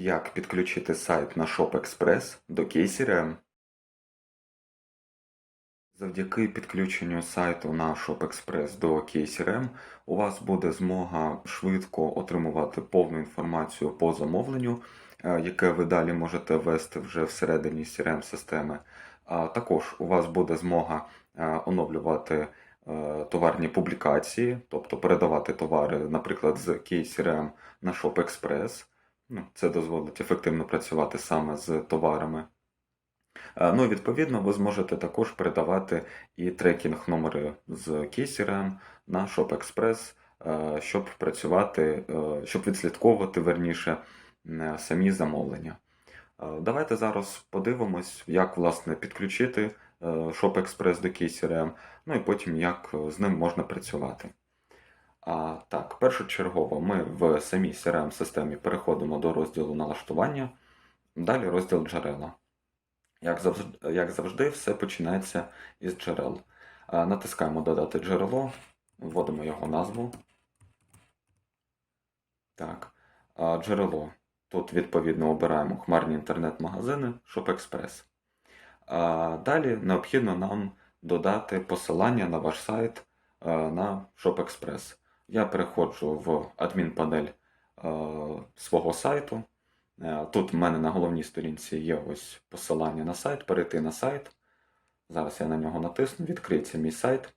Як підключити сайт на ShopExpress до KCRM? Завдяки підключенню сайту на ShopExpress до KCRM у вас буде змога швидко отримувати повну інформацію по замовленню, е, яке ви далі можете ввести вже всередині CRM-системи. А також у вас буде змога е, оновлювати е, товарні публікації, тобто передавати товари, наприклад, з KCRM на ShopExpress. Ну, Це дозволить ефективно працювати саме з товарами. Е, Ну і відповідно ви зможете також передавати і трекінг номери з KCRM на ShopExpress, е, щоб працювати, е, щоб відслідковувати верніше самі замовлення. Давайте зараз подивимось, як власне підключити ShopExpress до KCRM, ну і потім як з ним можна працювати. А, так, першочергово ми в самій CRM-системі переходимо до розділу налаштування, далі розділ джерела. Як завжди, як завжди, все починається із джерел. А, Натискаємо Додати джерело, вводимо його назву. Так. А, Джерело. Тут, відповідно, обираємо хмарні інтернет-магазини ShopExpress. А, Далі необхідно нам додати посилання на ваш сайт на ShopExpress. Я переходжу в адмінпанель е, свого сайту. Е, Тут в мене на головній сторінці є ось посилання на сайт, перейти на сайт. Зараз я на нього натисну, відкриється мій сайт.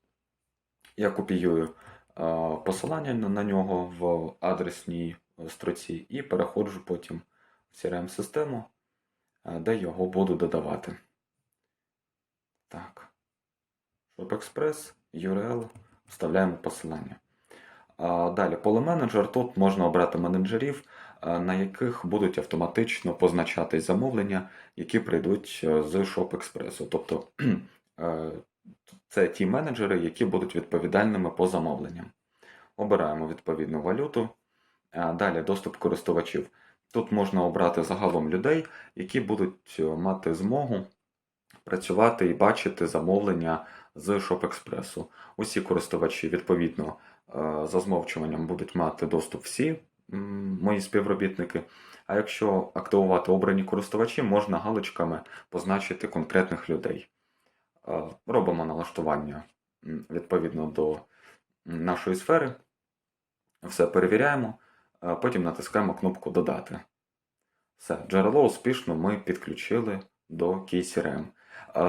Я копіюю е, посилання на нього в адресній строці і переходжу потім в CRM-систему, де його буду додавати. Так. ShopExpress, URL, вставляємо посилання. Далі, поле-менеджер. Тут можна обрати менеджерів, на яких будуть автоматично позначатись замовлення, які прийдуть е, з ShopExpress. Тобто е, це ті менеджери, які будуть відповідальними по замовленням. Обираємо відповідну валюту. Далі доступ користувачів. Тут можна обрати загалом людей, які будуть е, мати змогу працювати і бачити замовлення з ShopExpress. Усі користувачі, відповідно, е, за змовчуванням будуть мати доступ всі мої співробітники. А якщо активувати обрані користувачі, можна галочками позначити конкретних людей. Е, Робимо налаштування відповідно до нашої сфери. Все перевіряємо, е, потім натискаємо кнопку Додати. Все, джерело успішно ми підключили до KCRM.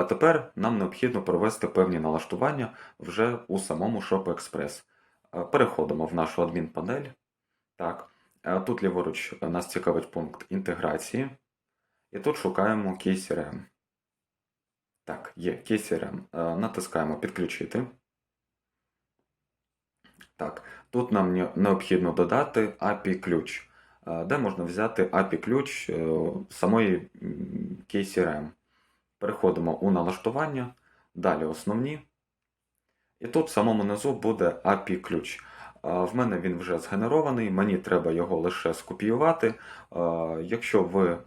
Тепер нам необхідно провести певні налаштування вже у самому ShopExpress. Е, Переходимо в нашу адмінпанель. Так. Е, Тут ліворуч нас цікавить пункт інтеграції. І тут шукаємо KCRM. Так, є KCRM. Е, Натискаємо Підключити. Так, тут нам необхідно додати API-ключ, де можна взяти API-ключ самої KCRM. Переходимо у налаштування, далі основні. І тут в самому низу буде API-ключ. В мене він вже згенерований, мені треба його лише скопіювати. А, Якщо ви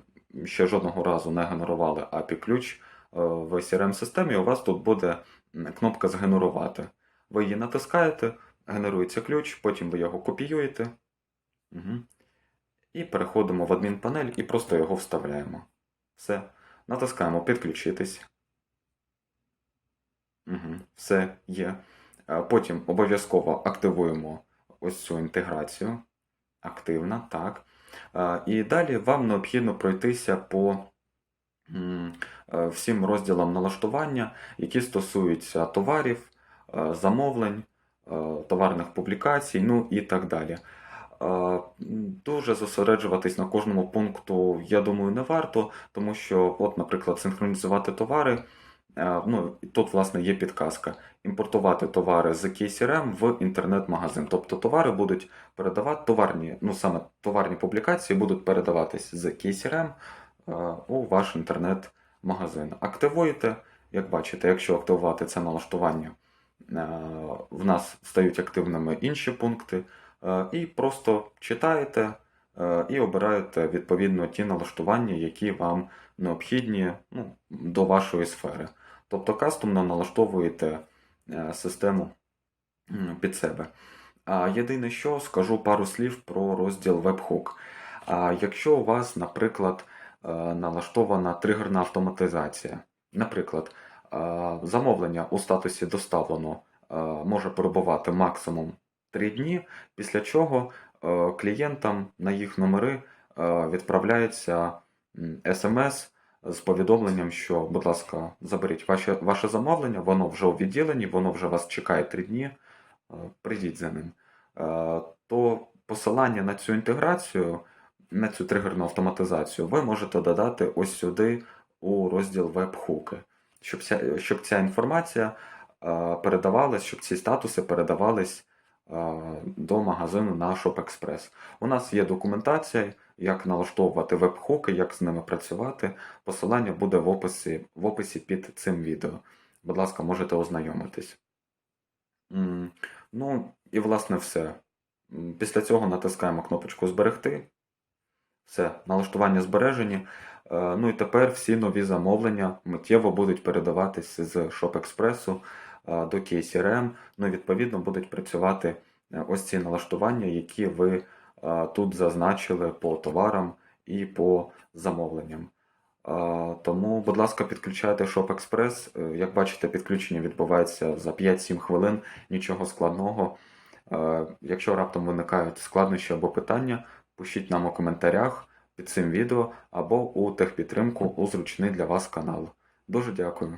ще жодного разу не генерували API-ключ е, в CRM-системі, у вас тут буде кнопка Згенерувати. Ви її натискаєте, генерується ключ, потім ви його копіюєте. Угу. І переходимо в адмінпанель і просто його вставляємо. Все. Натискаємо Підключитись. Угу. Все є. Е, Потім обов'язково активуємо ось цю інтеграцію. Активна, так. Е, І далі вам необхідно пройтися по е, всім розділам налаштування, які стосуються товарів, замовлень, товарних публікацій, ну і так далі. Дуже зосереджуватись на кожному пункту, я думаю, не варто, тому що, от, наприклад, синхронізувати товари. Е, Ну, тут, власне, є підказка. Імпортувати товари з KCRM в інтернет-магазин. Тобто товари будуть передавати, товарні, ну саме товарні публікації будуть передаватись з KCRM е, у ваш інтернет-магазин. Активуєте, як бачите, якщо активувати це налаштування, е, в нас стають активними інші пункти. Е, І просто читаєте е, і обираєте відповідно ті налаштування, які вам необхідні ну, до вашої сфери. Тобто кастомно налаштовуєте е, систему під себе. А єдине, що скажу пару слів про розділ Webhook. А якщо у вас, наприклад, налаштована тригерна автоматизація, наприклад, замовлення у статусі доставлено може перебувати максимум 3 дні, після чого е, клієнтам на їх номери е, відправляється смс з повідомленням, що, будь ласка, заберіть ваше, ваше замовлення, воно вже у відділенні, воно вже вас чекає 3 дні, е, прийдіть за ним. То посилання на цю інтеграцію, на цю тригерну автоматизацію, ви можете додати ось сюди у розділ веб-хуки, щоб ця, щоб ця інформація передавалась, щоб ці статуси передавались до магазину на ShopExpress. У нас є документація, як налаштовувати веб-хуки, як з ними працювати. Посилання буде в описі, в описі під цим відео. Будь ласка, можете ознайомитись. Ну, і власне все. Після цього натискаємо кнопочку Зберегти. Все, налаштування збережені. Е, Ну і тепер всі нові замовлення миттєво будуть передаватись з ShopExpress е, до KCRM. Ну відповідно будуть працювати е, ось ці налаштування, які ви е, тут зазначили по товарам і по замовленням. Е, Тому, будь ласка, підключайте ShopExpress. Е, Як бачите, підключення відбувається за 5-7 хвилин, нічого складного. Е, Якщо раптом виникають складнощі або питання, пишіть нам у коментарях під цим відео або у техпідтримку у зручний для вас канал. Дуже дякую.